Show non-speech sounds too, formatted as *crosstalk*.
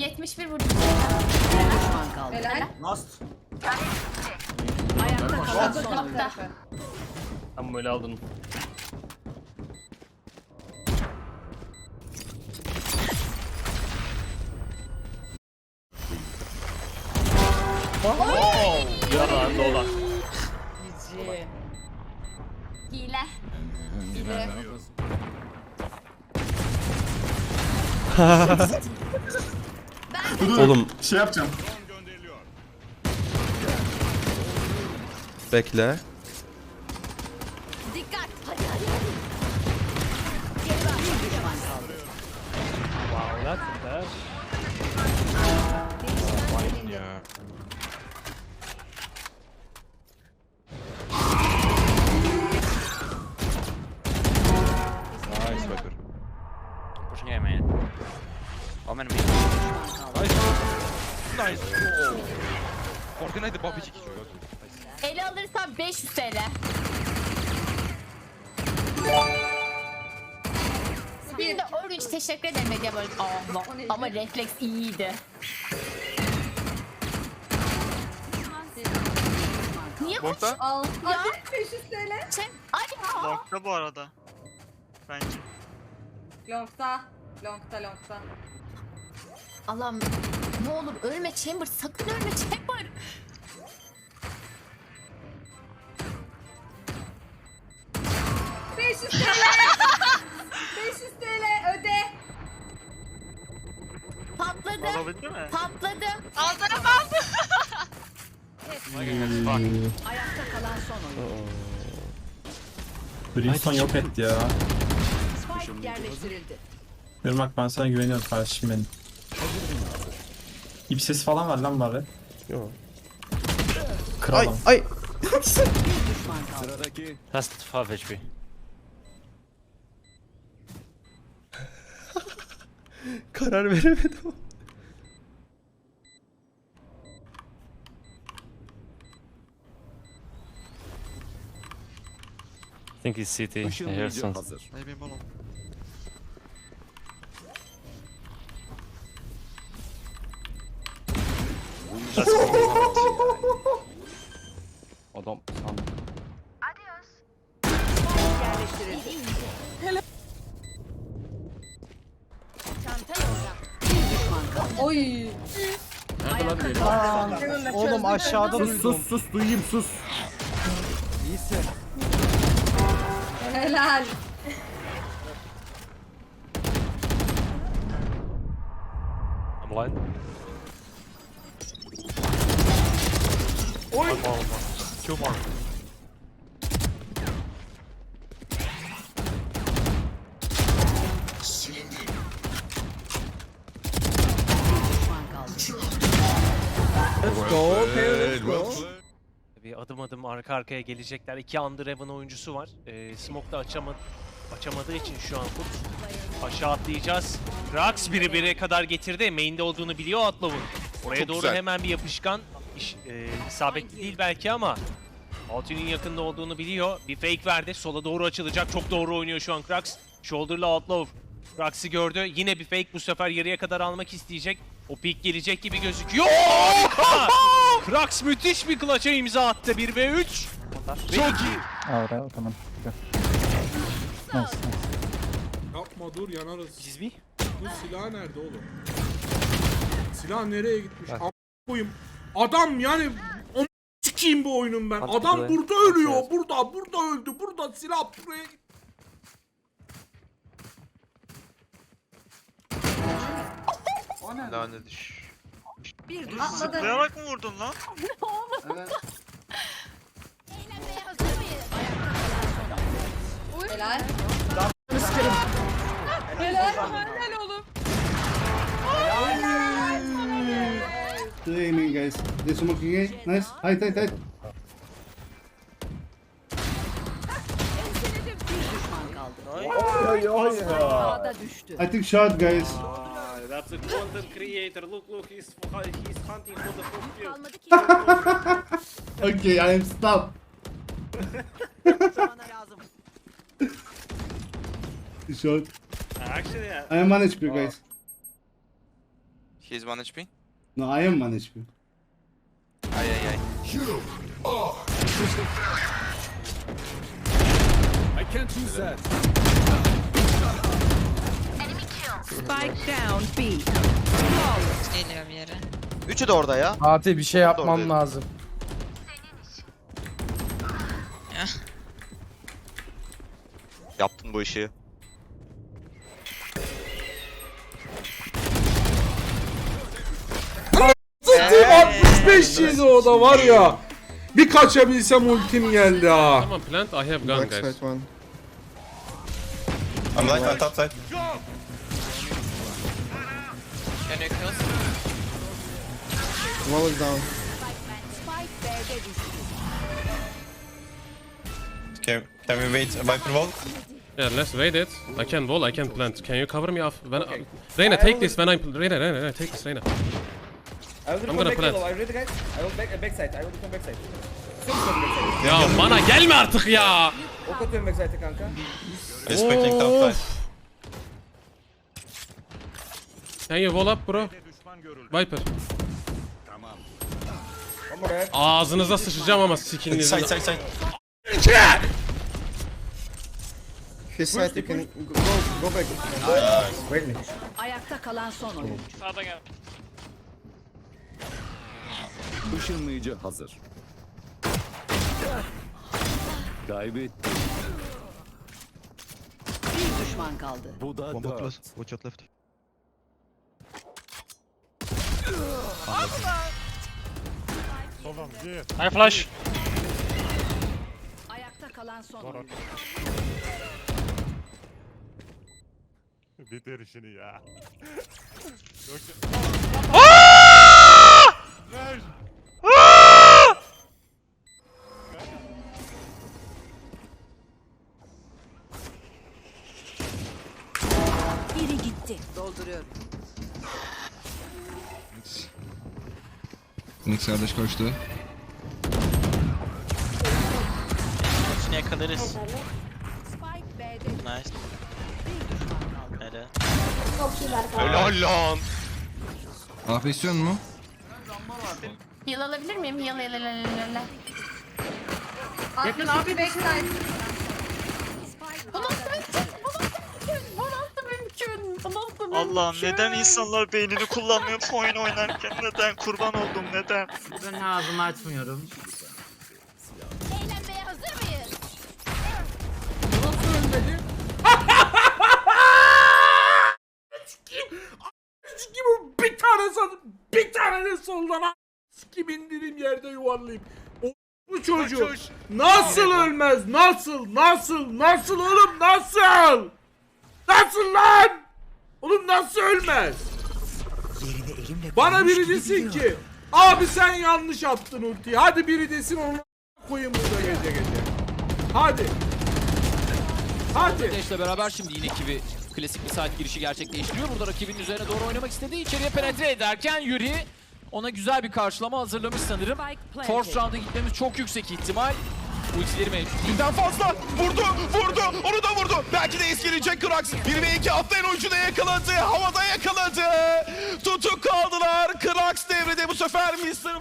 71 vurdum. düşman kaldı. Helal. Last. Ayakta kalan son oyuncu. Tam böyle aldın. Yalan dolan. Cici. Hile. *laughs* Oğlum Şey yapacağım. bekle. Dikkat. Hadi hadi hadi. Wow, that's a dash. Ya. Babacık içiyor. Nice. Ele alırsam 500 TL. Bir de Orange teşekkür ederim Medya böyle. Allah. Ama refleks iyiydi. Niye bu? Long'da. Al. Hadi 500 TL. Şey, ay ya. Long'da bu arada. Bence. Long'da. Long'da long'da. Allah'ım ne olur ölme Chamber sakın ölme Chamber. Beş yüz TL. 500 TL öde. Patladı. Olabildi mi? Patladı. Ayakta kalan son oyuncu. Brimstone yok etti ya. Spike yerleştirildi. Irmak ben sana güveniyorum kardeşim benim. İp sesi falan var lan bari. Yok. Ay Kralım. ay. Düşman kaldı. That's 5 HP. Karar veremedim. I think he's CT. I hear. Maybe balon. Adam sandım. Yerleştirildi. Oy. Ayakta kalan son oyuncu. Oğlum aşağıda Sus sus sus duyayım sus. Helal. I'm blind. Oy. One more, one more. Two more. Adım adım arka arkaya gelecekler. İki Underhaven oyuncusu var. Ee, Smoke da açamadı, açamadığı için şu an Kurt. Aşağı atlayacağız. Rax biri bire kadar getirdi. Main'de olduğunu biliyor Atlav'ın. Oraya Çok doğru güzel. hemen bir yapışkan. İş, e, isabetli değil belki ama Altun'un yakında olduğunu biliyor. Bir fake verdi. Sola doğru açılacak. Çok doğru oynuyor şu an Krax. Shoulder'la Outlaw. Krax'ı gördü. Yine bir fake bu sefer yarıya kadar almak isteyecek. O peak gelecek gibi gözüküyor. Krax müthiş bir clutch'a imza attı. 1 ve 3. Çok iyi. Yapma dur yanarız. Siz mi? Bu silah nerede oğlum? Silah nereye gitmiş? Am koyayım. Adam yani am sikeyim bu oyunun ben. Adam burada ölüyor. Burada, burada öldü. Burada silah buraya gitti. Lanet iş. Bir düşman kaldı. Zıplayarak mı vurdun lan? *laughs* Eğlenmeye hazır mıyız? Helal. Helal. Helal oğlum. Good evening, guys. This smoking A. Nice. Height, height, height. Bir düşman kaldı. Ay ay ya. Sağda düştü. I think shot, guys. That's a content creator. Look look he's he's hunting for the full kill. *laughs* Okay, I am stop. Bana lazım. Shot. Uh, actually, I am managed, you oh. guys. He's 1 HP. No, I am 1 HP. Ay ay ay. I can't use that. Spike down B. Geliyor bir yere. Üçü de orada ya. Fatih bir şey yapmam lazım. Yaptın bu işi. Zıttım 65 yedi o da var ya. Bir kaçabilsem ultim geldi ha. Tamam plant I have gun guys. one. I'm like on top side. Can you kill? Wall is down. Can, can we wait Viper wall? Yeah, let's wait it. I can wall, I can plant. Can you cover me off? When Reyna, take this when I'm Reyna, Reyna, Reyna, take this, Reyna. I'm gonna plant. Ya bana gelme artık ya. Respecting top side. Can you wall up bro? Viper. Ağzınıza sıçacağım ama sikinizin. Side side side. His side, you can go, go back. Ayakta kalan son oyuncu. Işınlayıcı hazır. Kaybet. Bir düşman kaldı. Bu da dört. Watch out left. High flash. Ayakta kalan son oyuncu. Bitir işini ya. *laughs* Biri Phoenix kardeş koştu. Hepsini yakalarız. Spike B'de düştü. Nice. Bir düşman kaldı. Helal. Helal lan. AP istiyor mu? Heal alabilir miyim? Heal heal heal heal heal. Yakın abi backside. Nasıl mümkün? Allah'ım neden insanlar beynini kullanmıyor bu *laughs* oyun oynarken? Neden? Kurban oldum neden? Ben ağzımı açmıyorum. Eğlenmeye hazır mıyız? Sikim bir tane bir tane de soldan sikim indireyim yerde yuvarlayayım. O bu çocuğu nasıl ölmez? Nasıl? Nasıl? Nasıl oğlum? Nasıl? Nasıl lan? Oğlum nasıl ölmez? Bana biri desin ki abi sen yanlış attın ultiyi. Hadi biri desin onu koyayım burada gece gece. Hadi. Hadi. Ateş'le beraber şimdi yine Kivi klasik bir side girişi gerçekleştiriyor. Burada rakibinin üzerine doğru oynamak istediği içeriye penetre ederken Yuri ona güzel bir karşılama hazırlamış sanırım. Force round'a gitmemiz çok yüksek ihtimal. Ultileri mevcut. Birden fazla. Vurdu, vurdu, onu da vurdu. Belki de es gelecek Krax. 1 ve 2 atlayan oyuncu da yakaladı. Havada yakaladı. Tutuk kaldılar. Krax devrede bu sefer Mr.